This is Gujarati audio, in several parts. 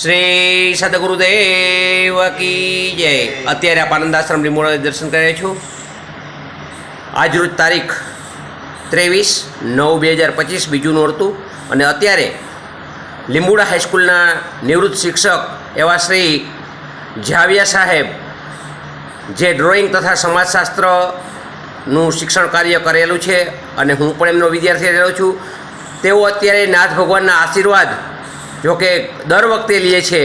શ્રી સદગુરુદેવ કી જય. અત્યારે આપ આનંદ આશ્રમ લીંબોડા દર્શન કર્યા છું. આજરોજ તારીખ ત્રેવીસ નવ બે હજાર પચીસ, બીજું નોરતું. અને અત્યારે લીંબુડા હાઈસ્કૂલના નિવૃત્ત શિક્ષક એવા શ્રી જાવિયા સાહેબ, જે ડ્રોઈંગ તથા સમાજશાસ્ત્રનું શિક્ષણ કાર્ય કરેલું છે અને હું પણ એમનો વિદ્યાર્થી રહ્યો છું. તેઓ અત્યારે નાથ ભગવાનના આશીર્વાદ જો કે દર વખતે લે છે,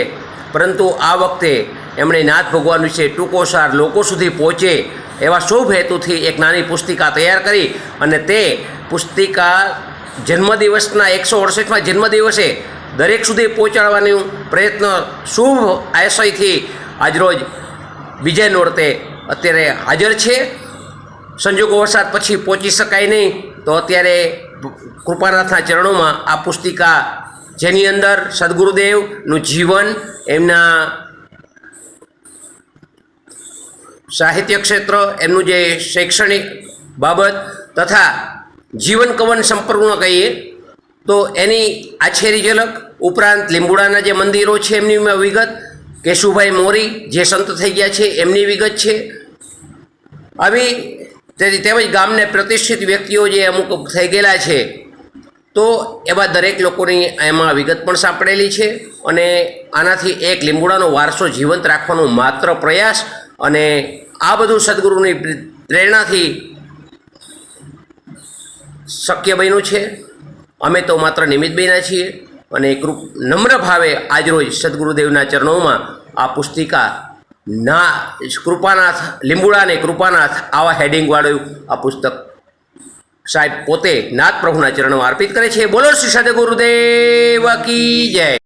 પરંતુ આ વખતે એમણે નાથ ભગવાન વિશે ટૂંકો સાર લોકો સુધી પહોંચે એવા શુભ હેતુથી એક નાની પુસ્તિકા તૈયાર કરી અને તે પુસ્તિકા જન્મદિવસના એકસો અડસઠમાં જન્મદિવસે દરેક સુધી પહોંચાડવાનો પ્રયત્ન શુભ આશયથી આજરોજ વિજય નોરતે અત્યારે હાજર છે. સંજોગો વરસાદ પછી પહોંચી શકાય નહીં, તો અત્યારે કૃપાનાથના ચરણોમાં આ પુસ્તિકા જેની અંદર સદગુરુદેવનું જીવન એમના સાહિત્ય ક્ષેત્ર એમનું જે શૈક્ષણિક બાબત તથા જીવન કવન સંપૂર્ણ કહીએ, તો એની આછેરી ઝલક ઉપરાંત લીંબુડાના જે મંદિરો છે એમની વિગત, કેશુભાઈ મોરી જે સંત થઈ ગયા છે એમની વિગત છે. આવી તેમજ ગામને પ્રતિષ્ઠિત વ્યક્તિઓ જે અમુક થઈ ગયેલા છે તો એવા દરેક લોકોની એમાં વિગત પણ સાંપડેલી છે અને આનાથી એક લીંબુડાનો વારસો જીવંત રાખવાનો માત્ર પ્રયાસ અને આ બધું સદગુરુની પ્રેરણાથી શક્ય બન્યું છે. અમે તો માત્ર નિમિત્ત બન્યા છીએ અને કૃપ નમ્ર ભાવે આજરોજ સદગુરુદેવના ચરણોમાં આ પુસ્તિકા ના કૃપાનાથ લીંબુડા અને કૃપાનાથ આવા હેડિંગવાળું આ પુસ્તક સાહેબ પોતે નાથ પ્રભુના ચરણો અર્પિત કરે છે. બોલો શ્રી સદગુરુદેવ કી જય.